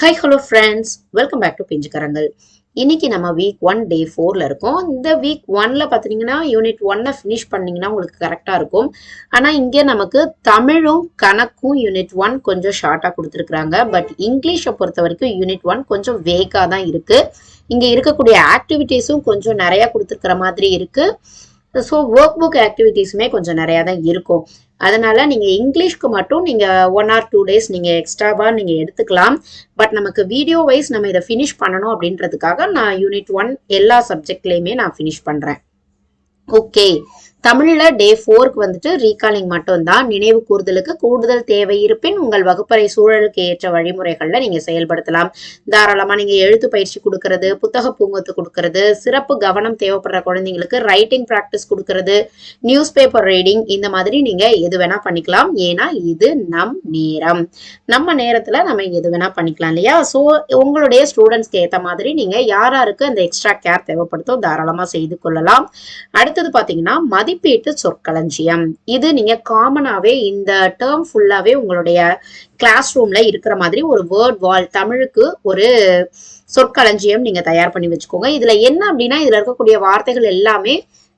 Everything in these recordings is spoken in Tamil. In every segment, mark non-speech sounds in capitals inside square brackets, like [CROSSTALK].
Hi hello friends welcome back to Pinjukkarangal இன்னைக்கு நம்ம வீக் ஒன் டே ஃபோரில் இருக்கோம். இந்த வீக் ஒன்ல பார்த்தீங்கன்னா யூனிட் ஒன்னை ஃபினிஷ் பண்ணீங்கன்னா உங்களுக்கு கரெக்டாக இருக்கும். ஆனால் இங்கே நமக்கு தமிழும் கணக்கும் யூனிட் ஒன் கொஞ்சம் ஷார்ட்டாக கொடுத்துருக்குறாங்க. பட் இங்கிலீஷை பொறுத்த வரைக்கும் யூனிட் ஒன் கொஞ்சம் வேக்காக தான் இருக்குது இங்கே இருக்கக்கூடிய ஆக்டிவிட்டீஸும் கொஞ்சம் நிறையா கொடுத்துருக்குற மாதிரி இருக்குது ஸோ ஒர்க் புக் ஆக்டிவிட்டீஸுமே கொஞ்சம் நிறையா தான் இருக்கும். அதனால நீங்கள் இங்கிலீஷ்க்கு மட்டும் நீங்கள் ஒன் ஆர் டூ டேஸ் நீங்கள் எக்ஸ்ட்ராவாக நீங்கள் எடுத்துக்கலாம். பட் நமக்கு வீடியோ வைஸ் நம்ம இதை ஃபினிஷ் பண்ணணும் அப்படின்றதுக்காக நான் யூனிட் ஒன் எல்லா சப்ஜெக்ட்லேயுமே நான் ஃபினிஷ் பண்ணுறேன் ஓகே தமிழ்ல டே ஃபோருக்கு வந்துட்டு ரீகாலிங் மட்டும்தான். நினைவு கூறுதலுக்கு கூடுதல் தேவை இருப்பின் உங்கள் வகுப்பறை சூழலுக்கு ஏற்ற வழிமுறைகள்ல நீங்க செயல்படுத்தலாம். தாராளமா நீங்க எழுத்து பயிற்சி கொடுக்கறது புத்தக பூங்கத்து கொடுக்கறது சிறப்பு கவனம் தேவைப்படுற குழந்தைங்களுக்கு ரைட்டிங் ப்ராக்டிஸ் கொடுக்கறது நியூஸ் பேப்பர் ரீடிங் இந்த மாதிரி நீங்க எது வேணா பண்ணிக்கலாம். ஏன்னா இது நம் நேரம். நம்ம நேரத்துல நம்ம எது வேணா பண்ணிக்கலாம் இல்லையா? ஸோ உங்களுடைய ஸ்டூடெண்ட்ஸ்க்கு ஏற்ற மாதிரி நீங்க யார் யாருக்கு அந்த எக்ஸ்ட்ரா கேர் தேவைப்படுத்தோ தாராளமா செய்து கொள்ளலாம். அடுத்தது பாத்தீங்கன்னா மதிப்பீட்டு சொற்களஞ்சியம். இது நீங்க காமனாவே இந்த டேர்ம் ஃபுல்லாவே உங்களுடைய கிளாஸ் ரூம்ல இருக்கிற மாதிரி ஒரு வேர்ட் வால் தமிழுக்கு ஒரு சொற்களஞ்சியம் நீங்க தயார் பண்ணி வச்சுக்கோங்க. இதுல என்ன அப்படின்னா இதுல இருக்கக்கூடிய வார்த்தைகள் எல்லாமே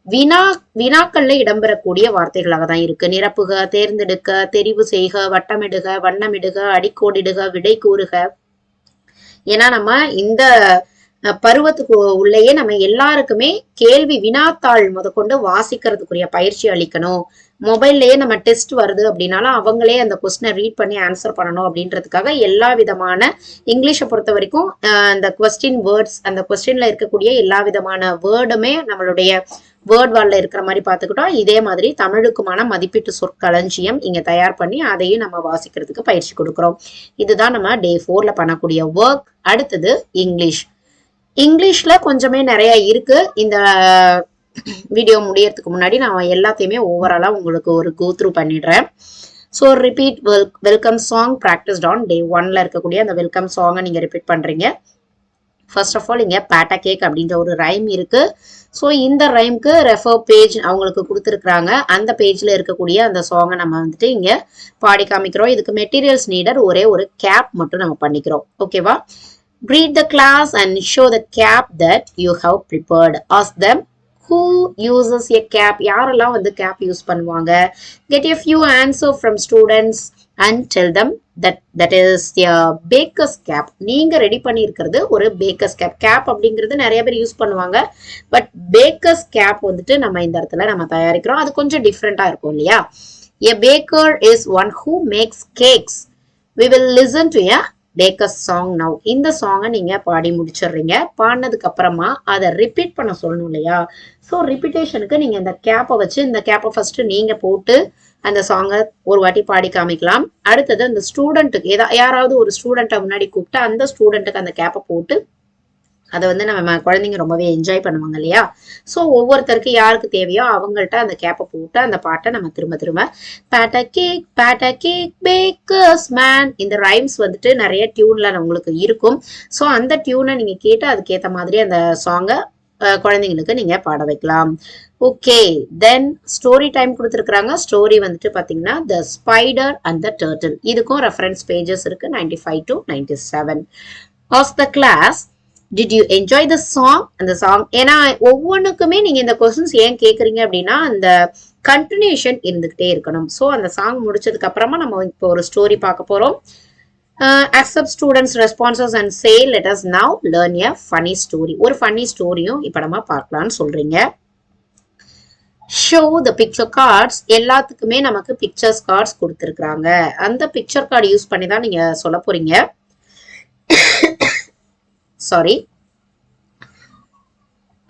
வினா வினாக்கள்ல இடம்பெறக்கூடிய வார்த்தைகளாக தான் இருக்கு. நிரப்புக தேர்ந்தெடுக்க தெரிவு செய்க வட்டமிடுக வண்ணமிடுக அடிக்கோடிடுக விடை கூறுக. ஏன்னா நம்ம இந்த பருவத்துக்கு உள்ளேயே நம்ம எல்லாருக்குமே கேள்வி வினாத்தாள் முதற்கொண்டு வாசிக்கிறதுக்குரிய பயிற்சி அளிக்கணும். மொபைல்லையே நம்ம டெஸ்ட் வருது அப்படின்னாலும் அவங்களே அந்த கொஸ்டினை ரீட் பண்ணி ஆன்சர் பண்ணணும் அப்படின்றதுக்காக எல்லா விதமான இங்கிலீஷை பொறுத்த வரைக்கும் அந்த கொஸ்டின் வேர்ட்ஸ் அந்த கொஸ்டின்ல இருக்கக்கூடிய எல்லா விதமான வேர்டுமே நம்மளுடைய வேர்ட் வால்ல இருக்கிற மாதிரி பார்த்துக்கிட்டோம் இதே மாதிரி தமிழுக்குமான மதிப்பீட்டு சொற்களஞ்சியம் இங்க தயார் பண்ணி அதையும் நம்ம வாசிக்கிறதுக்கு பயிற்சி கொடுக்குறோம். இதுதான் நம்ம டே ஃபோர்ல பண்ணக்கூடிய ஒர்க் அடுத்தது இங்கிலீஷ் இங்கிலீஷ்ல கொஞ்சமே நிறைய இருக்கு. இந்த [CLEARS THROAT] வீடியோ முடியறதுக்கு முன்னாடி நான் எல்லாத்தையுமே ஓவராலாக உங்களுக்கு ஒரு கோ த்ரூ பண்ணிடுறேன். So repeat well welcome song practised on day ஒன்ல இருக்கக்கூடிய அந்த வெல்கம் சாங்கை நீங்கள் ரிப்பீட் பண்ணுறீங்க ஃபர்ஸ்ட் ஆஃப் ஆல் இங்கே பேட்டா கேக் அப்படின்ற ஒரு ரைம் இருக்கு. ஸோ இந்த ரைம்க்கு ரெஃபர் பேஜ் அவங்களுக்கு கொடுத்துருக்குறாங்க. அந்த பேஜில் இருக்கக்கூடிய அந்த சாங்கை நம்ம வந்துட்டு இங்கே பாடி காமிக்கிறோம். இதுக்கு மெட்டீரியல்ஸ் நீடர் ஒரே ஒரு கேப் மட்டும் நம்ம பண்ணிக்கிறோம். ஓகேவா greet the class and show the cap that you have prepared ask them who uses a cap யாரெல்லாம் வந்து cap யூஸ் பண்ணுவாங்க get a few answer from students and tell them that that is a baker's cap நீங்க ரெடி பண்ணியிருக்கிறது ஒரு baker's cap cap அப்படிங்கிறது நிறைய பேர் யூஸ் பண்ணுவாங்க பட் baker's cap வந்துட்டு நம்ம இந்த இடத்துல நம்ம தயாரிக்கிறோம் அது கொஞ்சம் டிஃப்ரெண்டா இருக்கும் இல்லையா a baker is one who makes cakes we will listen to a bakers song now இந்த சாங்கை நீங்க பாடி முடிச்சிடுறீங்க. பாடினதுக்கு அப்புறமா அதை ரிப்பீட் பண்ண சொல்லணும் இல்லையா? ஸோ ரிப்பீட்டேஷனுக்கு நீங்க இந்த கேப்பை வச்சு இந்த கேப்பை ஃபர்ஸ்ட் நீங்க போட்டு அந்த சாங்கை ஒரு வாட்டி பாடி காமிக்கலாம். அடுத்தது அந்த ஸ்டூடெண்ட்டுக்கு ஏதா யாராவது ஒரு ஸ்டூடெண்ட்டை முன்னாடி கூப்பிட்டு அந்த ஸ்டூடெண்ட்டுக்கு அந்த கேப்பை போட்டு அதை வந்து நம்ம குழந்தைங்க ரொம்பவே என்ஜாய் பண்ணுவாங்க இல்லையா? ஸோ ஒவ்வொருத்தருக்கு யாருக்கு தேவையோ அவங்கள்ட்ட அந்த கேப்பை போட்டு அந்த பாட்டை நம்ம திரும்ப திரும்ப pat a cake pat a cake bakers man இந்த ரைம்ஸ் வந்துட்டு நிறைய டியூன்ல உங்களுக்கு இருக்கும். ஸோ அந்த டியூனை நீங்க கேட்டு அதுக்கேற்ற மாதிரி அந்த சாங்கை குழந்தைங்களுக்கு நீங்க பாட வைக்கலாம். ஓகே தென் ஸ்டோரி டைம் கொடுத்துருக்குறாங்க. ஸ்டோரி வந்துட்டு பார்த்தீங்கன்னா the spider and the turtle இதுக்கும் ரெஃபரன்ஸ் பேஜஸ் இருக்கு ninety five to ninety seven of the class did you enjoy the song அந்த சாங் ஏன்னா ஒவ்வொன்றுக்குமே நீங்கள் இந்த கொஸ்டின்ஸ் ஏன் கேட்குறீங்க அப்படின்னா அந்த கண்டினியூஷன் இருந்துக்கிட்டே இருக்கணும். ஸோ அந்த சாங் முடிச்சதுக்கு அப்புறமா நம்ம இப்போ ஒரு ஸ்டோரி பார்க்க போகிறோம் accept students responses and say let us now learn a funny story ஒரு ஃபன்னி ஸ்டோரியும் இப்போ நம்ம பார்க்கலாம்னு சொல்கிறீங்க ஷோ த பிக்சர் கார்ட்ஸ் எல்லாத்துக்குமே நமக்கு பிக்சர்ஸ் கார்ட்ஸ் கொடுத்துருக்குறாங்க. அந்த பிக்சர் கார்டு யூஸ் பண்ணி தான் நீங்கள் சொல்ல போகிறீங்க சாரி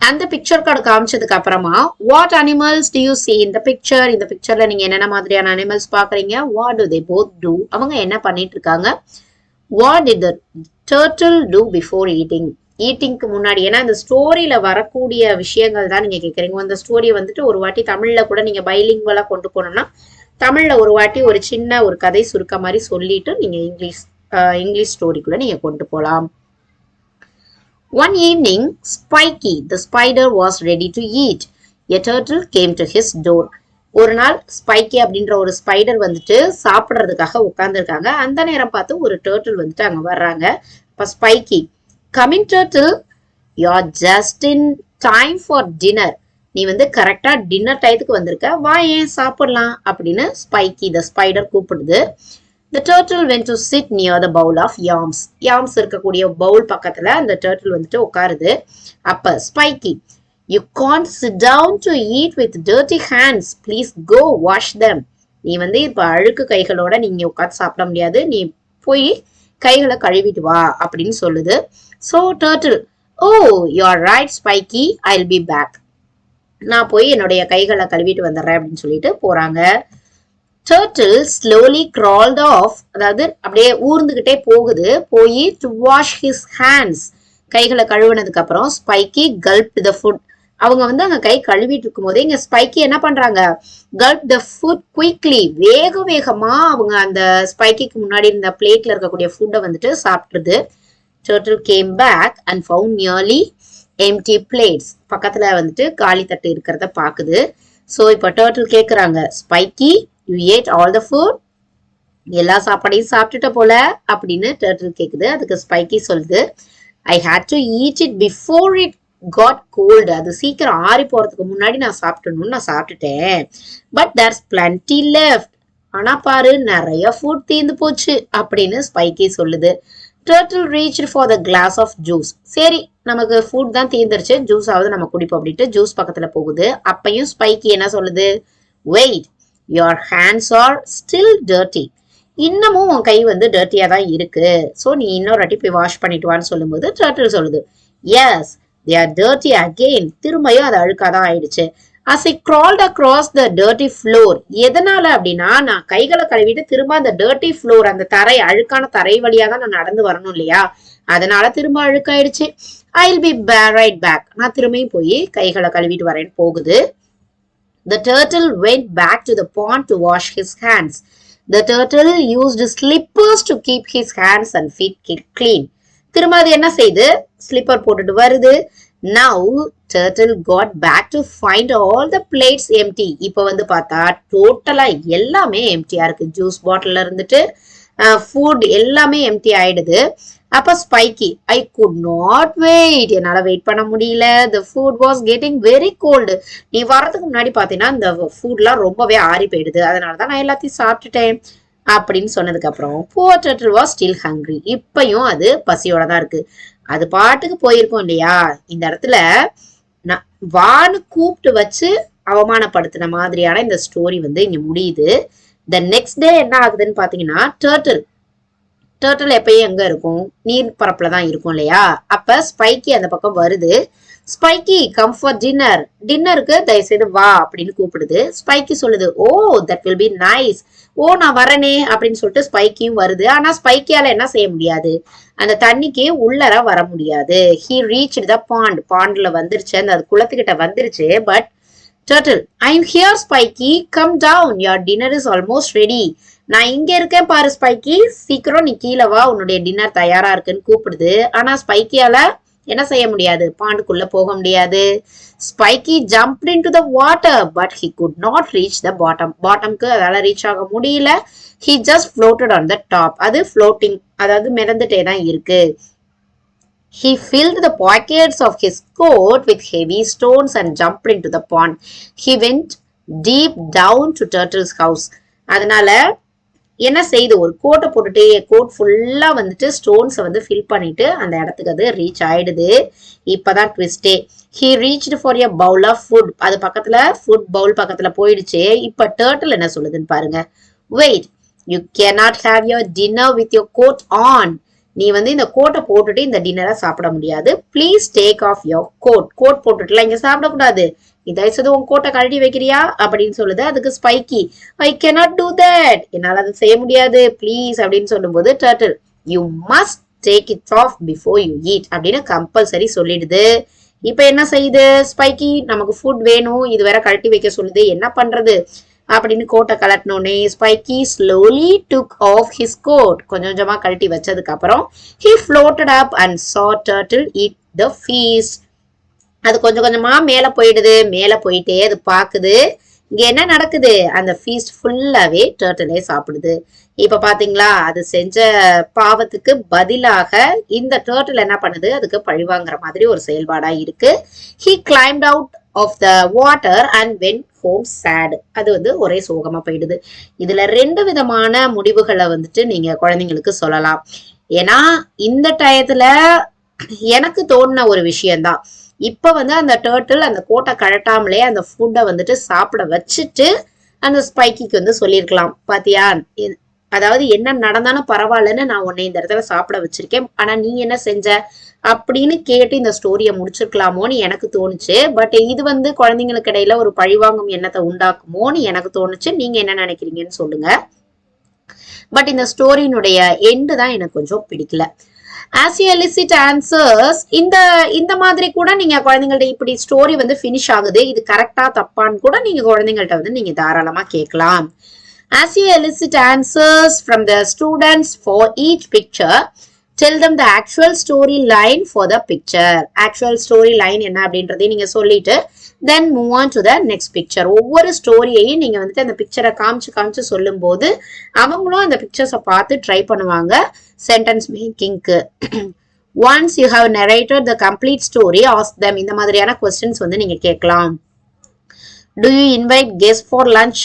அந்த பிக்சர் கார்டு காமிச்சதுக்கு அப்புறமா what animals do you see இந்த பிக்சர் இந்த பிக்சர்ல நீங்க என்னென்ன மாதிரியான அனிமல்ஸ் பாக்குறீங்க what do they both do அவங்க என்ன பண்ணிட்டு இருக்காங்க? What it the do before eating ஈட்டிங்க்கு முன்னாடி ஏன்னா இந்த ஸ்டோரியில வரக்கூடிய விஷயங்கள் தான் நீங்க கேட்குறீங்க அந்த ஸ்டோரியை வந்துட்டு ஒரு வாட்டி தமிழ்ல கூட நீங்க பைலிங்குவலா கொண்டு போனோம்னா தமிழ்ல ஒரு வாட்டி ஒரு சின்ன ஒரு கதை சுருக்க மாதிரி சொல்லிட்டு நீங்க இங்கிலீஷ் இங்கிலீஷ் ஸ்டோரிக்குள்ள நீங்க கொண்டு போலாம். One evening, Spiky the spider was ready to eat. A turtle came to his door. ஒரு நாள் ஸ்பைக்கி அப்படின்ற ஒரு ஸ்பைடர் வந்துட்டு சாப்பிட்றதுக்காக உட்காந்துருக்காங்க அந்த நேரம் பார்த்து ஒரு டேர்ட்டில் வந்துட்டு அங்கே வர்றாங்க. இப்போ Spiky coming turtle you are just in time for dinner நீ வந்து கரெக்டாக டின்னர் டயத்துக்கு வந்திருக்க. வா ஏன் சாப்பிடலாம்? அப்படின்னு ஸ்பைக்கி த ஸ்பைடர் கூப்பிடுது. The turtle went to sit near the bowl of yams yams இருக்கக்கூடிய பவுல் பக்கத்துல அந்த டேர்ட்டில் வந்துட்டு உட்காருது. அப்ப Spiky you can't sit down to eat with dirty hands please go wash them. நீ வந்து இப்போ அழுக்கு கைகளோட நீங்க உட்காந்து சாப்பிட முடியாது. நீ போய் கைகளை கழுவிட்டு வா அப்படின்னு சொல்லுது. So turtle oh you are right Spiky I be back நான் போய் என்னுடைய கைகளை கழுவிட்டு வந்துடுறேன் அப்படின்னு சொல்லிட்டு போறாங்க. டேர்ட்டில் ஸ்லோலி கிரால்ட் ஆஃப் அதாவது அப்படியே ஊர்ந்துகிட்டே போகுது போய் டு வாஷ் ஹிஸ் ஹேண்ட்ஸ் கைகளை கழுவுனதுக்கு அப்புறம் ஸ்பைக்கி கல்ப் த ஃபுட் அவங்க வந்து அங்க கை கழுவிட்டு இருக்கும் போதே இங்க ஸ்பைக்கி என்ன பண்றாங்க? கல்ப் த ஃபுட் குயிக்லி வேக வேகமா அவங்க அந்த ஸ்பைக்கிக்கு முன்னாடி இருந்த பிளேட்ல இருக்கக்கூடிய ஃபுட்டை வந்துட்டு சாப்பிட்டுருது. Turtle came back and found nearly empty plates பக்கத்துல வந்துட்டு காலி தட்டு இருக்கிறத பாக்குது ஸோ இப்போ டேர்ட்டில் கேட்குறாங்க Spiky you ate all the food எல்லா சாப்பாடையும் சாப்பிட்டுட்ட போல? அப்படின்னு டேர்ட்டில் கேட்குது அதுக்கு ஸ்பைக்கி சொல்லுது. I had to eat it before it got cold அது சீக்கிரம் ஆறி போகிறதுக்கு முன்னாடி நான் சாப்பிட்டணும்னு நான் சாப்பிட்டுட்டேன். பட் தேர்ஸ் பிளண்டி லெஃப்ட் ஆனா பாரு நிறைய ஃபுட் தீர்ந்து போச்சு அப்படின்னு ஸ்பைக்கி சொல்லுது. Turtle reach for the glass of juice சரி நமக்கு ஃபுட் தான் தீர்ந்துருச்சு ஜூஸ் ஆகுது நம்ம குடிப்போம் அப்படின்ட்டு ஜூஸ் பக்கத்தில் போகுது. அப்பையும் ஸ்பைக்கி என்ன சொல்லுது? Wait your hands are still dirty இன்னமும் உன் கை வந்து டர்ட்டியாக தான் இருக்கு. ஸோ நீ இன்னொரு வாட்டி போய் வாஷ் பண்ணிட்டுவான்னு சொல்லும்போது டர்ட்டில் சொல்லுது. Yes they are dirty again திரும்பியும் அது அழுக்காக தான் ஆயிடுச்சு. As I crawled across the dirty floor எதனால அப்படின்னா நான் கைகளை கழுவிட்டு திரும்ப அந்த டர்ட்டி ஃப்ளோர் அந்த தரை அழுக்கான தரை வழியாக தான் நான் நடந்து வரணும் இல்லையா? அதனால திரும்ப அழுக்காயிடுச்சு. I will be right back நான் திரும்பியும் போய் கைகளை கழுவிட்டு வரேன்னு போகுது. The turtle went back to the pond to wash his hands. The turtle used slippers to keep his hands and feet clean. திரும்ப அது என்ன செய்யுது ஸ்லிப்பர் போட்டுட்டு வருது now turtle got back to find all the plates empty இப்போ வந்து பார்த்தா டோட்டலாக எல்லாமே எம்டியா இருக்கு ஜூஸ் பாட்டில் இருந்துட்டு ஃபுட் எல்லாமே எம்டி ஆயிடுது. அப்ப Spiky I could not wait என்னால வெயிட் பண்ண முடியல. The food was getting very cold நீ வரதுக்கு முன்னாடி பாத்தீங்கன்னா இந்த ஃபுட்லாம் ரொம்பவே ஆறி போயிடுது. அதனால தான் நான் எல்லாத்தையும் சாப்பிட்டுட்டேன். அப்படின்னு சொன்னதுக்கு அப்புறம் புவர் வாஸ் ஸ்டில் ஹங்க்ரி இப்பயும் அது பசியோட தான் இருக்கு. அது பாட்டுக்கு போயிருக்கோம் இல்லையா? இந்த இடத்துல நான் வான்னு கூப்பிட்டு வச்சு அவமானப்படுத்தின மாதிரியான இந்த ஸ்டோரி வந்து இங்க முடியுது. த நெக்ஸ்ட் டே என்ன ஆகுதுன்னு பாத்தீங்கன்னா டேர்டில் டேர்ட்டில் எப்பயும் எங்க இருக்கும்? நீர் பரப்புல தான் இருக்கும் இல்லையா? அப்ப ஸ்பைக்கி அந்த பக்கம் வருது. ஸ்பைக்கி கம் ஃபார் டின்னர் டின்னருக்கு தயவுசெய்து வா அப்படின்னு கூப்பிடுது. ஸ்பைக்கி சொல்லுது oh that will be nice oh நான் வரனே அப்படின்னு சொல்லிட்டு ஸ்பைக்கியும் வருது. ஆனா ஸ்பைக்கியால என்ன செய்ய முடியாது? அந்த தண்ணிக்கு உள்ளர வர முடியாது. ஹி ரீச் த பாண்ட் பாண்ட்ல வந்துருச்சு. அந்த அது குளத்துக்கிட்ட வந்துருச்சு. But turtle I am here Spiky come down your dinner is almost ready நான் இங்க இருக்கேன் பாரு ஸ்பைக்கி சீக்கிரம் நீ கீழே வா. உன்னுடைய டின்னர் தயாரா இருக்குன்னு கூப்பிடுது. ஆனா ஸ்பைக்கியால என்ன செய்ய முடியாது? பாண்டுக்குள்ள போக முடியாது. Spiky jump in to the water but he could not reach the bottom பாட்டம்க்கு அதால ரீச் ஆக முடியல. He just floated on the top அது ஃப்ளோட்டிங் அதாவது மிதந்துட்டே தான் இருக்கு. He filled the pockets of his coat with heavy stones and jumped into the pond. He went deep down to Turtle's house. அதனால என்ன செய்து? ஒரு கோட்டை போட்டுட்டு கோட் ஃபுல்லாக வந்துட்டு ஸ்டோன்ஸை வந்து ஃபில் பண்ணிட்டு அந்த இடத்துக்கு அது ரீச் ஆயிடுது. இப்போதான் ட்விஸ்டே he reached for a bowl of food அது பக்கத்தில் ஃபுட் பவுல் பக்கத்தில் போயிடுச்சு. இப்போ டேர்ட்டில் என்ன சொல்லுதுன்னு பாருங்க. Wait you cannot have your dinner with your coat on நீ வந்து இந்த கோட்டை போட்டுட்டு இந்த டின்னரை சாப்பிட முடியாது. Please take off your coat coat போட்டுட்டுலாம் இங்க சாப்பிடக்கூடாது. நீ தயவுசெய்து உன் கோட்டை கழட்டி வைக்கிறியா? அப்படின்னு சொல்லுது. அதுக்கு Spiky I cannot do that என்னால் அதை செய்ய முடியாது. ப்ளீஸ் அப்படின்னு சொல்லும்போது turtle you must take it off before you eat அப்படின்னு கம்பல்சரி சொல்லிடுது. இப்போ என்ன செய்யுது? ஸ்பைக்கி நமக்கு ஃபுட் வேணும். இது வேற கழட்டி வைக்க சொல்லுது. என்ன பண்றது? அப்படின்னு கோட்டை கலட்டினோடனே spiky slowly took off his coat கொஞ்சம் கொஞ்சமா கழட்டி வச்சதுக்கு அப்புறம் he floated up and saw turtle it the fish அது கொஞ்சம் கொஞ்சமா மேல போயிடுது. மேல போயிட்டே அது பாக்குது. இங்க என்ன நடக்குது? அந்த ஃபீஸ்ட் ஃபுல்லாவே டேர்ட்டிலே சாப்பிடுது. இப்ப பாத்தீங்களா அது செஞ்ச பாவத்துக்கு பதிலாக இந்த டேர்ட்டில் என்ன பண்ணுது? அதுக்கு பழிவாங்கிற மாதிரி ஒரு செயல்பாடா இருக்கு. He climbed out of the water and went home sad அது வந்து ஒரே சோகமா போயிடுது. இதுல ரெண்டு விதமான முடிவுகளை வந்துட்டு நீங்க குழந்தைங்களுக்கு சொல்லலாம். ஏன்னா இந்த டயத்துல எனக்கு தோணுன ஒரு விஷயம்தான். இப்ப வந்து அந்த டேர்ட்டில் அந்த கோட்டை கழட்டாமலே அந்த ஃபுட்டை வந்துட்டு சாப்பிட வச்சுட்டு அந்த ஸ்பைக்கிக்கு வந்து சொல்லியிருக்கலாம். பாத்தியா? அதாவது என்ன நடந்தாலும் பரவாயில்லன்னு நான் உன்னை இந்த இடத்துல சாப்பிட வச்சிருக்கேன். ஆனா நீ என்ன செஞ்ச? அப்படின்னு கேட்டு இந்த ஸ்டோரியை முடிச்சிருக்கலாமோன்னு எனக்கு தோணுச்சு. பட் இது வந்து குழந்தைங்களுக்கு இடையில ஒரு பழிவாங்கும் எண்ணத்தை உண்டாக்குமோன்னு எனக்கு தோணுச்சு. நீங்க என்ன நினைக்கிறீங்கன்னு சொல்லுங்க. பட் இந்த ஸ்டோரியினுடைய எண்டு தான் எனக்கு கொஞ்சம் பிடிக்கல. ஆஸ் யூ எலிசிட் ஆன்சர்ஸ் இந்த இந்த மாதிரி கூட நீங்க குழந்தைங்கள்ட்ட இப்படி ஸ்டோரி வந்து ஃபினிஷ் ஆகுது. இது கரெக்டா தப்பான்னு கூட நீங்க குழந்தைங்கள்ட்ட வந்து நீங்க தாராளமா கேட்கலாம். As you elicit answers from the students for each picture tell them the actual story line for the picture actual story line என்ன அப்படின்றதையும் நீங்க சொல்லிட்டு then move on to the next picture ஒவ்வொரு ஸ்டோரியையும் நீங்க வந்துட்டு அந்த பிக்சரை காமிச்சு காமிச்சு சொல்லும்போது அவங்களும் அந்த பிக்சர்ஸை பார்த்து ட்ரை பண்ணுவாங்க. Sentence மேக்கிங்க்கு once you have narrated the complete story ask them இந்த மாதிரியான கொஸ்டின்ஸ் வந்து நீங்க கேட்கலாம். Do you invite guest for lunch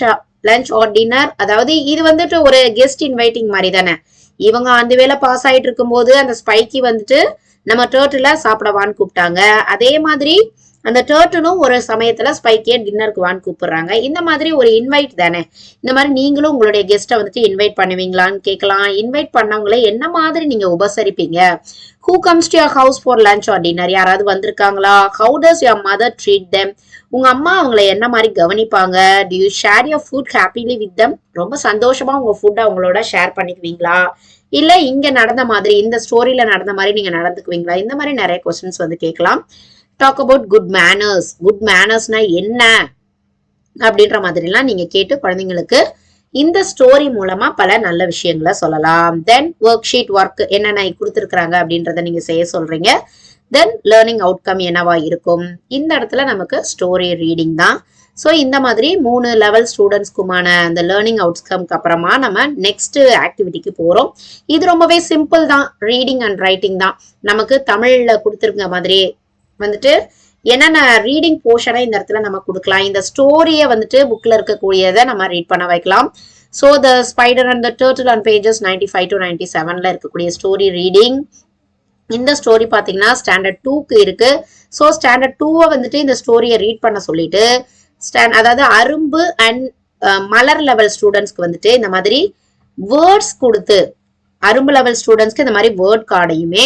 lunch or dinner அதாவது இது வந்துட்டு ஒரு கெஸ்ட் இன்வைட்டிங் மாதிரி தானே. இவங்க அந்த வேலை பாஸ் ஆயிட்டு இருக்கும்போது அந்த ஸ்பைக்கி வந்துட்டு நம்ம டேர்ட்டில் சாப்பிடவான்னு கூப்பிட்டாங்க. அதே மாதிரி அந்த டேர்ட்டனும் ஒரு சமயத்துல ஸ்பைக்கியை டின்னருக்கு வான்னு கூப்பிடுறாங்க. இந்த மாதிரி ஒரு இன்வைட் தானே? இந்த மாதிரி நீங்களும் உங்களுடைய கெஸ்ட்டை வந்துட்டு இன்வைட் பண்ணுவீங்களான்னு கேட்கலாம். இன்வைட் பண்ணவங்களை என்ன மாதிரி நீங்க உபசரிப்பீங்க? Who comes to your house for lunch or dinner யாராவது வந்திருக்காங்களா? How does your mother treat them உங்க அம்மா அவங்கள என்ன மாதிரி கவனிப்பாங்க? Do you share your food happily with them ரொம்ப சந்தோஷமா உங்க ஃபுட் அவங்களோட ஷேர் பண்ணிக்குவீங்களா? இல்ல இங்க நடந்த மாதிரி இந்த ஸ்டோரியில நடந்த மாதிரி நீங்க நடந்துக்குவீங்களா? இந்த மாதிரி நிறைய கொஸ்டின்ஸ் வந்து கேட்கலாம். Talk about good manners good மேனர்ஸ்னா என்ன? அப்படின்ற மாதிரிலாம் நீங்க கேட்டு குழந்தைங்களுக்கு இந்த ஸ்டோரி மூலமா பல நல்ல விஷயங்களை சொல்லலாம். தென் ஒர்க் ஷீட் ஒர்க் என்னென்ன கொடுத்துருக்குறாங்க அப்படின்றத நீங்க செய்ய சொல்றீங்க. தென் லேர்னிங் அவுட்கம் என்னவா இருக்கும்? இந்த இடத்துல நமக்கு ஸ்டோரி ரீடிங் தான். ஸோ இந்த மாதிரி மூணு லெவல் ஸ்டூடெண்ட்ஸ்க்குமான அந்த லேர்னிங் அவுட்கம்க்கு அப்புறமா நம்ம நெக்ஸ்ட் ஆக்டிவிட்டிக்கு போகிறோம் இது ரொம்பவே சிம்பிள் தான். ரீடிங் அண்ட் ரைட்டிங் தான். நமக்கு தமிழில் கொடுத்துருக்க மாதிரி வந்துட்டு என்னென்ன ரீடிங் போர்ஷனை இந்த இடத்துல நம்ம கொடுக்கலாம். இந்த ஸ்டோரியை வந்துட்டு புக்கில் இருக்கக்கூடியதை நம்ம ரீட் பண்ண வைக்கலாம். So the spider and the turtle and pages ninety five to ninety செவனில் இருக்கக்கூடிய ஸ்டோரி ரீடிங் இந்த ஸ்டோரி பார்த்தீங்கன்னா ஸ்டாண்டர்ட் டூக்கு இருக்கு. ஸோ ஸ்டாண்டர்ட் டூவை வந்துட்டு இந்த ஸ்டோரியை ரீட் பண்ண சொல்லிட்டு ஸ்டாண்ட் அதாவது அரும்பு அண்ட் மலர் லெவல் ஸ்டூடெண்ட்ஸ்க்கு வந்துட்டு இந்த மாதிரி வேர்ட்ஸ் கொடுத்து அரும்பு லெவல் ஸ்டூடெண்ட்ஸ்க்கு இந்த மாதிரி வேர்ட் கார்டையுமே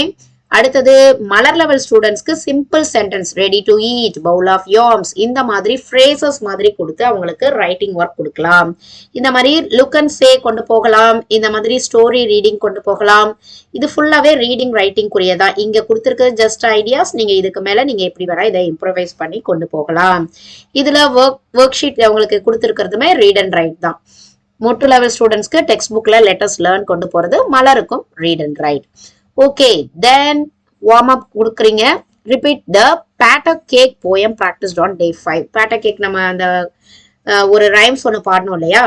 அடுத்தது மலர் லெவல் ஸ்டூடெண்ட்ஸ்க்கு simple sentence ready to eat bowl of yams இந்த மாதிரி ஃப்ரேசஸ் மாதிரி கொடுத்து அவங்களுக்கு ரைட்டிங் ஒர்க் கொடுக்கலாம். இந்த மாதிரி லுக் அண்ட் சே கொண்டு போகலாம். இந்த மாதிரி ஸ்டோரி ரீடிங் கொண்டு போகலாம். இது ஃபுல்லாவே ரீடிங் ரைட்டிங் குறியதா இங்க கொடுத்துருக்கிறது ஜஸ்ட் ஐடியாஸ் நீங்க இதுக்கு மேல நீங்க எப்படி வேணா இதை இம்ப்ரவைஸ் பண்ணி கொண்டு போகலாம். இதுல ஒர்க் ஒர்க் ஷீட் அவங்களுக்கு கொடுத்துருக்கிறதுமே ரீட் அண்ட் ரைட் தான். மொட்டு லெவல் ஸ்டூடெண்ட்ஸ்க்கு டெக்ஸ்ட் புக்ல லெட்டர்ஸ் லேர்ன் கொண்டு போறது மலருக்கும் read and write okay then warm up கொடுக்குறீங்க. Repeat the pat a cake poem practised on day five pat a cake நம்ம அந்த ஒரு ரைம்ஸ் ஒன்று பாடணும் இல்லையா?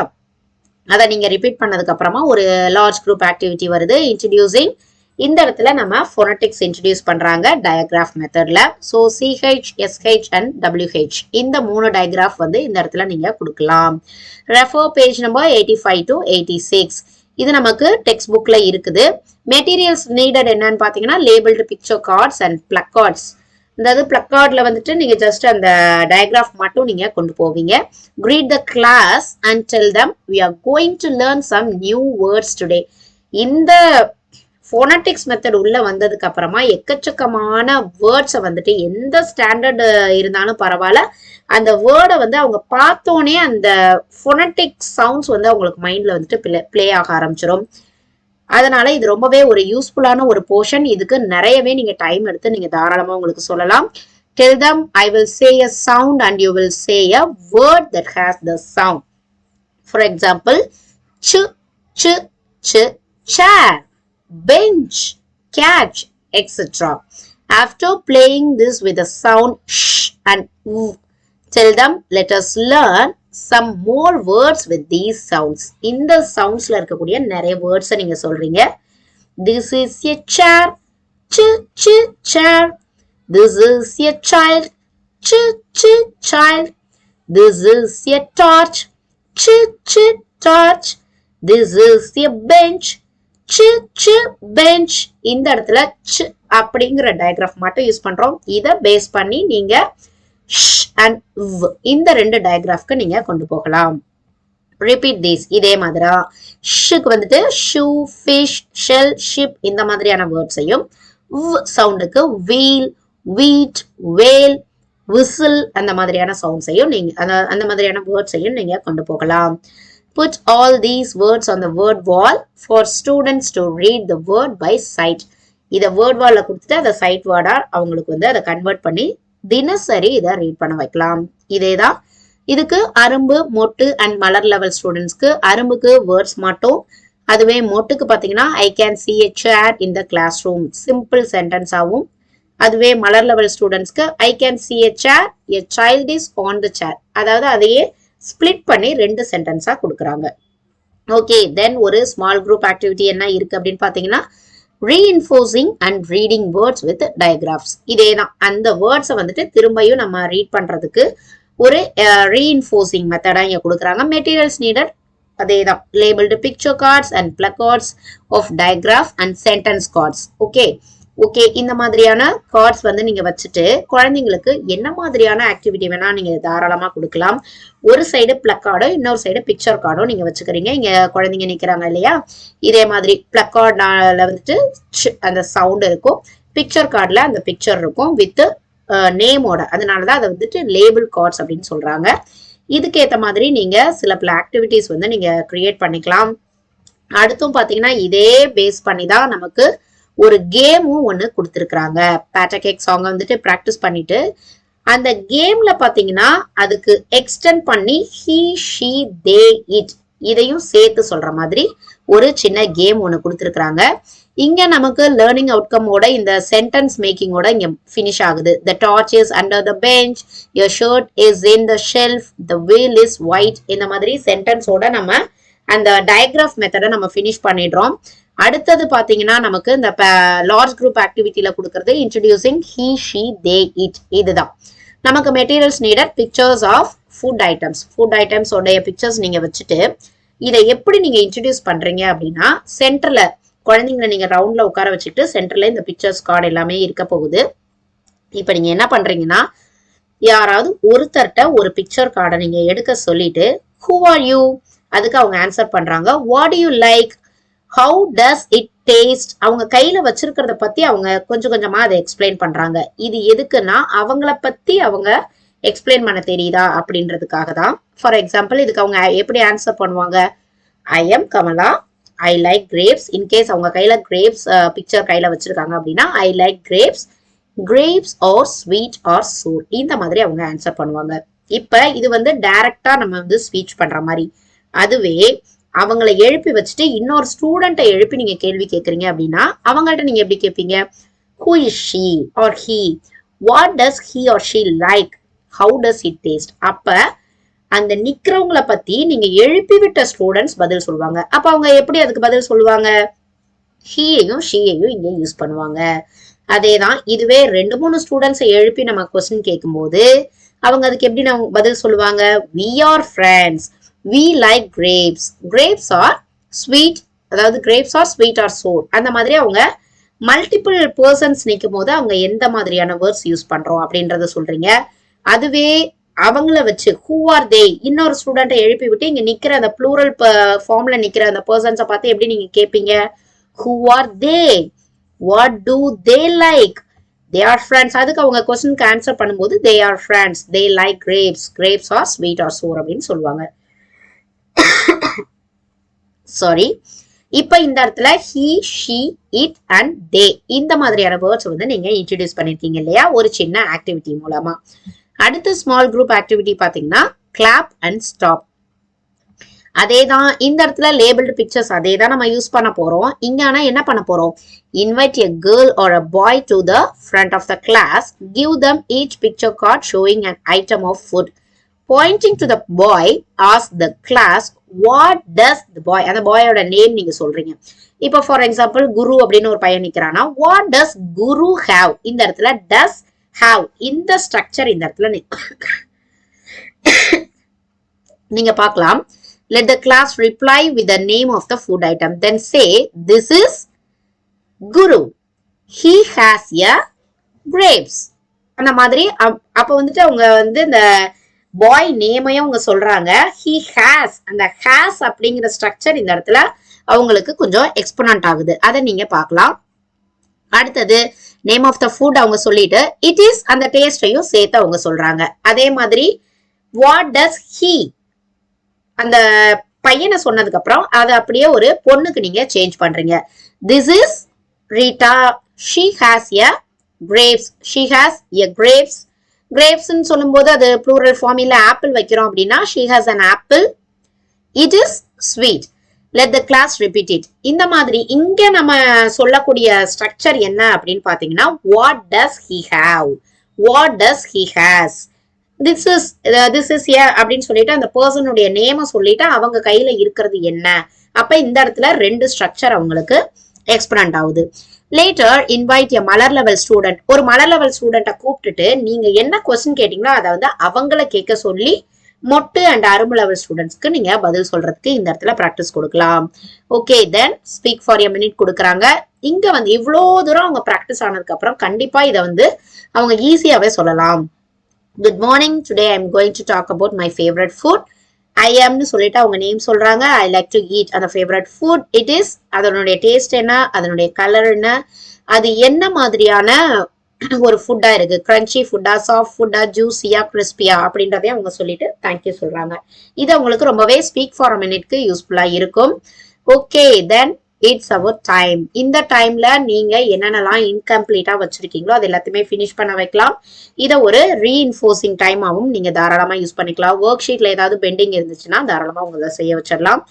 அதை நீங்கள் ரிப்பீட் பண்ணதுக்கு அப்புறமா ஒரு லார்ஜ் குரூப் ஆக்டிவிட்டி வருது. இன்ட்ரடியூசிங் இந்த இடத்துல நம்ம ஃபோனட்டிக்ஸ் இன்ட்ரடியூஸ் பண்ணுறாங்க டயக்ராஃப் மெத்தடில் so CH SH and WH இந்த மூணு டயக்ராஃப் வந்து இந்த இடத்துல நீங்கள் கொடுக்கலாம். Refer page number eighty five to eighty six இது நமக்கு டெக்ஸ்ட் புக்ல இருக்குது. மெட்டீரியல்ஸ் நீடட் என்னன்னு பாத்தீங்கன்னா labelled picture cards and placards அதாவது பிளக்கார்ட்ல வந்துட்டு நீங்க ஜஸ்ட் அந்த டயக்ராஃப் மட்டும் நீங்க கொண்டு போவீங்க. Greet the class and tell them we are going to learn some new words today இந்த ஃபோனட்டிக்ஸ் மெத்தட் உள்ள வந்ததுக்கு அப்புறமா எக்கச்சக்கமான வேர்ட்ஸை வந்துட்டு எந்த ஸ்டாண்டர்ட் இருந்தாலும் பரவாயில்ல. அந்த வேர்டை வந்து அவங்க பார்த்தோன்னே அந்த ஃபோனட்டிக் சவுண்ட்ஸ் வந்து அவங்களுக்கு மைண்ட்ல வந்துட்டு பிளே ப்ளே ஆக ஆரம்பிச்சிடும் அதனால இது ரொம்பவே ஒரு யூஸ்ஃபுல்லான ஒரு போர்ஷன் இதுக்கு நிறையவே நீங்க டைம் எடுத்து நீங்க தாராளமா உங்களுக்கு சொல்லலாம். Tell them I will say a sound and you will say a word that has the sound for example சு சு சு chair bench catch etc after playing this with the sound sh and w tell them let us learn some more words with these sounds இந்த சவுண்ட்ஸ்ல இருக்கக்கூடிய நிறைய வேர்ட்ஸை நீங்க சொல்றீங்க. திஸ் இஸ் எ சேர் சி C chair this is a child C C child this is a torch C C torch this is a bench சி சி பெஞ்ச் இந்த இடத்துல சி அப்படிங்கிற டயக்ராஃப் மட்டும் யூஸ் பண்றோம். இதை பேஸ் பண்ணி நீங்க அண்ட் இந்த ரெண்டு டயக்ராஃப்க்கு நீங்க கொண்டு போகலாம். ரிப்பீட் திஸ் இதே மாதிரி ஷுக்கு வந்துட்டு ஷூ ஃபிஷ் ஷெல் ஷிப் இந்த மாதிரியான வேர்ட்ஸையும் வ் சவுண்டுக்கு வீல் வீட் வேல் விசில் அந்த மாதிரியான சவுண்ட்ஸையும் நீங்க அந்த அந்த மாதிரியான வேர்ட்ஸையும் நீங்க கொண்டு போகலாம். Put all these words on the word wall for students to read the word by sight இதை வேர்ட் வால்ல கொடுத்துட்டு அதை சைட் வேர்டா அவங்களுக்கு வந்து அதை கன்வெர்ட் பண்ணி தினசரி இதை ரீட் பண்ண வைக்கலாம். இதே தான். இதுக்கு அரும்பு மொட்டு அண்ட் மலர் லெவல் ஸ்டூடெண்ட்ஸ்க்கு அரும்புக்கு வேர்ட்ஸ் மட்டும். அதுவே மொட்டுக்கு பார்த்தீங்கன்னா I can see a chair in the classroom simple சென்டென்ஸாகவும் அதுவே மலர் லெவல் ஸ்டூடெண்ட்ஸ்க்கு I can see a chair a child is on the chair அதாவது அதையே ஸ்பிளிட் பண்ணி ரெண்டு சென்டென்ஸாக கொடுக்குறாங்க. ஓகே தென் ஒரு ஸ்மால் குரூப் ஆக்டிவிட்டி என்ன இருக்கு அப்படின்னு பார்த்தீங்கன்னா reinforcing and reading words with digraphs இதே தான் அந்த வேர்ட்ஸை வந்துட்டு திரும்பியும் நம்ம ரீட் பண்ணுறதுக்கு ஒரு ரீஇன்ஃபோர்சிங் மெத்தடாக இங்கே கொடுக்குறாங்க. மெட்டீரியல்ஸ் நீடட் அதே தான் labelled picture cards and placards of digraph and sentence cards okay okay இந்த மாதிரியான கார்ட்ஸ் வந்து நீங்க வச்சுட்டு குழந்தைங்களுக்கு என்ன மாதிரியான ஆக்டிவிட்டி வேணா நீங்க தாராளமா கொடுக்கலாம். ஒரு சைடு பிளக்கார்டோ இன்னொரு சைடு பிக்சர் கார்டோ நீங்க வச்சுக்கிறீங்க. இங்க குழந்தைங்க நிக்கிறாங்க இல்லையா? இதே மாதிரி பிளக்கார்ட்ல வந்துட்டு அந்த சவுண்ட் இருக்கும். பிக்சர் கார்டில் அந்த பிக்சர் இருக்கும் வித் நேமோட அதனாலதான் அதை வந்துட்டு லேபிள் கார்ட்ஸ் அப்படின்னு சொல்றாங்க. இதுக்கு மாதிரி நீங்க சில பல ஆக்டிவிட்டிஸ் வந்து நீங்க கிரியேட் பண்ணிக்கலாம். அடுத்தும் பாத்தீங்கன்னா இதே பேஸ் பண்ணி தான் நமக்கு ஒரு கேமும் ஒன்று கொடுத்துருக்குறாங்க. பேட்டகேக் சாங்கை வந்துட்டு ப்ராக்டிஸ் பண்ணிட்டு அந்த கேம்ல பாத்தீங்கன்னா அதுக்கு எக்ஸ்டெண்ட் பண்ணி ஹீ ஷீ தே இட் இதையும் சேர்த்து சொல்ற மாதிரி ஒரு சின்ன கேம் ஒன்று கொடுத்துருக்குறாங்க. இங்க நமக்கு லேர்னிங் அவுட்கமோட இந்த சென்டென்ஸ் மேக்கிங்கோட இங்க ஃபினிஷ் ஆகுது. The torch is under the bench your shirt is in the shelf the wheel is white இந்த மாதிரி சென்டென்ஸோட நம்ம அந்த டயக்ராஃப் மெத்தடை நம்ம ஃபினிஷ் பண்ணிடுறோம். அடுத்தது பாத்தீங்கன்னா நமக்கு இந்த லார்ஜ் குரூப் ஆக்டிவிட்டியில கொடுக்கறது introducing he she they it இதுதான். நமக்கு materials needed pictures of food items food items உடைய பிக்சர்ஸ் நீங்க வச்சுட்டு இதை எப்படி நீங்க இன்ட்ரடியூஸ் பண்றீங்க அப்படின்னா சென்டர்ல குழந்தைங்களை நீங்க ரவுண்ட்ல உட்கார வச்சுக்கிட்டு சென்டர்ல இந்த பிக்சர்ஸ் கார்டு எல்லாமே இருக்க போகுது. இப்போ நீங்க என்ன பண்றீங்கன்னா யாராவது ஒருத்தர்கிட்ட ஒரு பிக்சர் கார்டை நீங்க எடுக்க சொல்லிட்டு ஹூ ஆர் யூ அதுக்கு அவங்க ஆன்சர் பண்றாங்க. What you like how does it taste அவங்க கையில வச்சிருக்கிறத பத்தி அவங்க கொஞ்சம் கொஞ்சமா அதை எக்ஸ்பிளைன் பண்றாங்க. இது எதுக்குன்னா அவங்கள பத்தி அவங்க எக்ஸ்பிளைன் பண்ண தெரியுதா அப்படின்றதுக்காக தான். ஃபார் எக்ஸாம்பிள் இதுக்கு அவங்க எப்படி ஆன்சர் பண்ணுவாங்க? I am Kamala I like grapes in case அவங்க கையில கிரேப்ஸ் பிக்சர் கையில வச்சிருக்காங்க அப்படின்னா I like grapes grapes are sweet or sour இந்த மாதிரி அவங்க ஆன்சர் பண்ணுவாங்க. இப்ப இது வந்து டைரக்டா நம்ம வந்து ஸ்பீச் பண்ற மாதிரி. அதுவே அவங்கள எழுப்பி வச்சுட்டு இன்னொரு ஸ்டூடெண்ட்டை எழுப்பி நீங்க கேள்வி கேட்குறீங்க அப்படின்னா அவங்கள்ட்ட நீங்க எப்படி கேட்பீங்க who is she or he what does he or she like how does it taste அப்ப அந்த நிக்கிறவங்கள பத்தி நீங்க எழுப்பி விட்ட ஸ்டூடெண்ட்ஸ் பதில் சொல்லுவாங்க. அப்ப அவங்க எப்படி அதுக்கு பதில் சொல்லுவாங்க? ஹீயையும் ஷீயையும் இங்கே யூஸ் பண்ணுவாங்க. அதேதான் இதுவே ரெண்டு மூணு ஸ்டூடெண்ட்ஸை எழுப்பி நம்ம கொஸ்டின் கேட்கும்போது அவங்க அதுக்கு எப்படி நம்ம பதில் சொல்லுவாங்க? We are friends we like grapes grapes are sweet அதாவது grapes are sweet or sour அந்த மாதிரி அவங்க மல்டிபிள் பர்சன்ஸ் நிற்கும் போது அவங்க எந்த மாதிரியான வேர்ட்ஸ் யூஸ் பண்றோம் அப்படின்றத சொல்றீங்க. அதுவே அவங்கள வச்சு ஹூ ஆர் தே இன்னொரு ஸ்டூடெண்ட்டை எழுப்பி விட்டு இங்க நிக்கிற அந்த ப்ளூரல் ஃபார்ம்ல நிக்கிற அந்த பர்சன்ஸை பார்த்து எப்படி நீங்க கேட்பீங்க who are they what do they like they are friends அதுக்கு அவங்க கொஸ்டினுக்கு ஆன்சர் பண்ணும்போது they are friends they like grapes grapes are sweet or sour அப்படின்னு சொல்லுவாங்க. சாரி இப்போ இந்த இடத்துல he she it and they இந்த மாதிரியான வேர்ட்ஸ் வந்து நீங்க இன்ட்ரடியூஸ் பண்ணிருக்கீங்க இல்லையா? ஒரு சின்ன ஆக்டிவிட்டி மூலமா. அடுத்த ஸ்மால் குரூப் ஆக்டிவிட்டி பாத்தீங்கன்னா கிளாப் அண்ட் ஸ்டாப் அதே தான் இந்த இடத்துல லேபிள்டு பிக்சர்ஸ் அதே தான் நம்ம யூஸ் பண்ண போறோம். இங்க ஆனா என்ன பண்ண போறோம்? Invite a girl or a boy to the front of the class give them each picture card showing an item of food pointing to the boy ask the class what does the boy அந்த பாயோட நேம் நீங்க சொல்றீங்க. இப்போ ஃபார் எக்ஸாம்பிள் குரு அப்படின்னு ஒரு பையன் நிக்கிறானா வாட் டஸ் குரு ஹேவ் இந்த இடத்துல டஸ் ஹாவ் இந்த ஸ்ட்ரக்சர் இந்த இடத்துல நீங்க பார்க்கலாம். Let the class reply with the name of the food item. Then say this is guru. He has a grapes. அந்த மாதிரி அப்- அப்ப வந்துட்டு அவங்க வந்து இந்த பாய் நேமையும் அவங்க சொல்றாங்க. ஹி ஹேஸ் அந்த ஹேஸ் அப்படிங்கிற ஸ்ட்ரக்சர் இந்த இடத்துல அவங்களுக்கு கொஞ்சம் எக்ஸ்பனண்ட் ஆகுது. அதை நீங்க பார்க்கலாம். அடுத்தது நேம் ஆஃப் த ஃபுட் அவங்க சொல்லிட்டு இட் இஸ் அந்த டேஸ்டையும் சேர்த்து அவங்க சொல்றாங்க. அதே மாதிரி வாட் டஸ் ஹீ அந்த பையனை சொன்னதுக்கு அப்புறம் அதை அப்படியே ஒரு பொண்ணுக்கு நீங்க சேஞ்ச் பண்றீங்க. This is Rita she has a grapes she has a grapes கிரேப்ஸ்ன்னு சொல்லும்போது அது ப்ளூரல் ஃபார்மில் ஆப்பிள் வைக்கிறோம் அப்படின்னா she has an apple it is sweet let the class repeat it இந்த மாதிரி இங்க நம்ம சொல்லக்கூடிய ஸ்ட்ரக்சர் என்ன அப்படின்னு பாத்தீங்கன்னா what does he have what does he has this is this is a அப்படின்னு சொல்லிட்டு அந்த பர்சனுடைய நேமை சொல்லிட்டு அவங்க கையில இருக்கிறது என்ன? அப்ப இந்த இடத்துல ரெண்டு ஸ்ட்ரக்சர் அவங்களுக்கு எக்ஸ்பரண்ட் ஆகுது. Later invite a Malar level student ஒரு மலர் லெவல் ஸ்டூடெண்ட்டை கூப்பிட்டுட்டு நீங்க என்ன கொஸ்டின் கேட்டீங்களோ அதை வந்து அவங்கள கேட்க சொல்லி மொட்டு அண்ட் அரும்பு லெவல் ஸ்டூடெண்ட்ஸ்க்கு நீங்க பதில் சொல்றதுக்கு இந்த இடத்துல ப்ராக்டிஸ் கொடுக்கலாம். Okay then speak for a minute கொடுக்குறாங்க. இங்க வந்து இவ்வளோ தூரம் அவங்க ப்ராக்டிஸ் ஆனதுக்கு அப்புறம் கண்டிப்பா இதை வந்து அவங்க ஈஸியாவே சொல்லலாம். Good morning today I am going to talk about my favourite food I ஆம்னு சொல்லிட்டு அவங்க நேம் சொல்றாங்க. ஐ லைக் டு ஈட் அந்த ஃபேவரட் ஃபுட் இட் இஸ் அதனுடைய டேஸ்ட் என்ன அதனுடைய கலர் என்ன அது என்ன மாதிரியான ஒரு ஃபுட்டா இருக்கு. கிரன்ச்சி ஃபுட்டா சாஃப்ட் ஃபுட்டா ஜூஸியா கிறிஸ்பியா அப்படின்றதையும் அவங்க சொல்லிட்டு தேங்க்யூ சொல்றாங்க. இது அவங்களுக்கு ரொம்பவே ஸ்பீக் ஃபார் அ மினிட்க்கு யூஸ்ஃபுல்லா இருக்கும். Okay then it's our time இந்த டைம்ல நீங்க என்னென்னலாம் இன்கம்ப்ளீட்டா வச்சிருக்கீங்களோ அது எல்லாத்தையுமே ஃபினிஷ் பண்ண வைக்கலாம். இதை ஒரு ரீஇன்ஃபோர்சிங் டைமாகவும் நீங்க தாராளமா யூஸ் பண்ணிக்கலாம். ஒர்க் ஷீட்ல ஏதாவது பெண்டிங் இருந்துச்சுன்னா தாராளமா உங்களை செய்ய வச்சிடலாம்.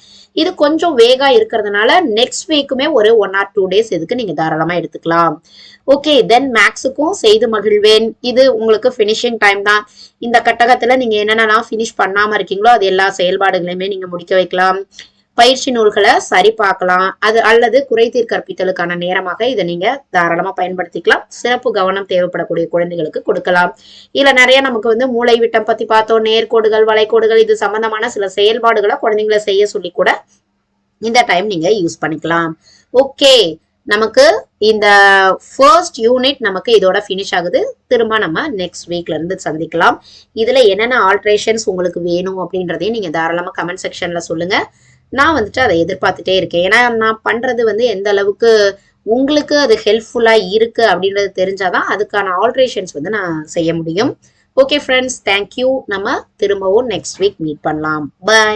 இது கொஞ்சம் வேகா இருக்கிறதுனால நெக்ஸ்ட் வீக்குமே ஒரு ஒன் ஆர் டூ டேஸ் இதுக்கு நீங்க தாராளமா எடுத்துக்கலாம். ஓகே தென் மேக்ஸுக்கும் செய்து மகிழ்வேன். இது உங்களுக்கு ஃபினிஷிங் டைம் தான். இந்த கட்டகத்துல நீங்க என்னென்னலாம் ஃபினிஷ் பண்ணாம இருக்கீங்களோ அது எல்லா செயல்பாடுகளையுமே நீங்க முடிக்க வைக்கலாம். பயிற்சி நூல்களை சரி பார்க்கலாம். அது அல்லது குறைதீர் கற்பித்தலுக்கான நேரமாக இதை நீங்க தாராளமா பயன்படுத்திக்கலாம். சிறப்பு கவனம் தேவைப்படக்கூடிய குழந்தைகளுக்கு கொடுக்கலாம். இதுல நிறைய நமக்கு வந்து மூளை விட்டம் பத்தி பார்த்தோம். நேர்கோடுகள் வளைகோடுகள் இது சம்பந்தமான சில செயல்பாடுகளை குழந்தைங்களை செய்ய சொல்லி கூட இந்த டைம் நீங்க யூஸ் பண்ணிக்கலாம். ஓகே நமக்கு இந்த ஃபர்ஸ்ட் யூனிட் நமக்கு இதோட ஃபினிஷ் ஆகுது. திரும்ப நம்ம நெக்ஸ்ட் வீக்ல இருந்து சந்திக்கலாம். இதுல என்னென்ன ஆல்ட்ரேஷன்ஸ் உங்களுக்கு வேணும் அப்படின்றதையும் நீங்க தாராளமா கமெண்ட் செக்ஷன்ல சொல்லுங்க. நான் வந்துட்டு அதை எதிர்பார்த்துட்டே இருக்கேன். ஏன்னா நான் பண்றது வந்து எந்த அளவுக்கு உங்களுக்கு அது ஹெல்ப்ஃபுல்லா இருக்கு அப்படின்றது தெரிஞ்சாதான் அதுக்கான ஆல்ட்ரேஷன்ஸ் வந்து நான் செய்ய முடியும். ஓகே ஃப்ரெண்ட்ஸ் தேங்க்யூ நம்ம திரும்பவும் நெக்ஸ்ட் வீக் மீட் பண்ணலாம். பை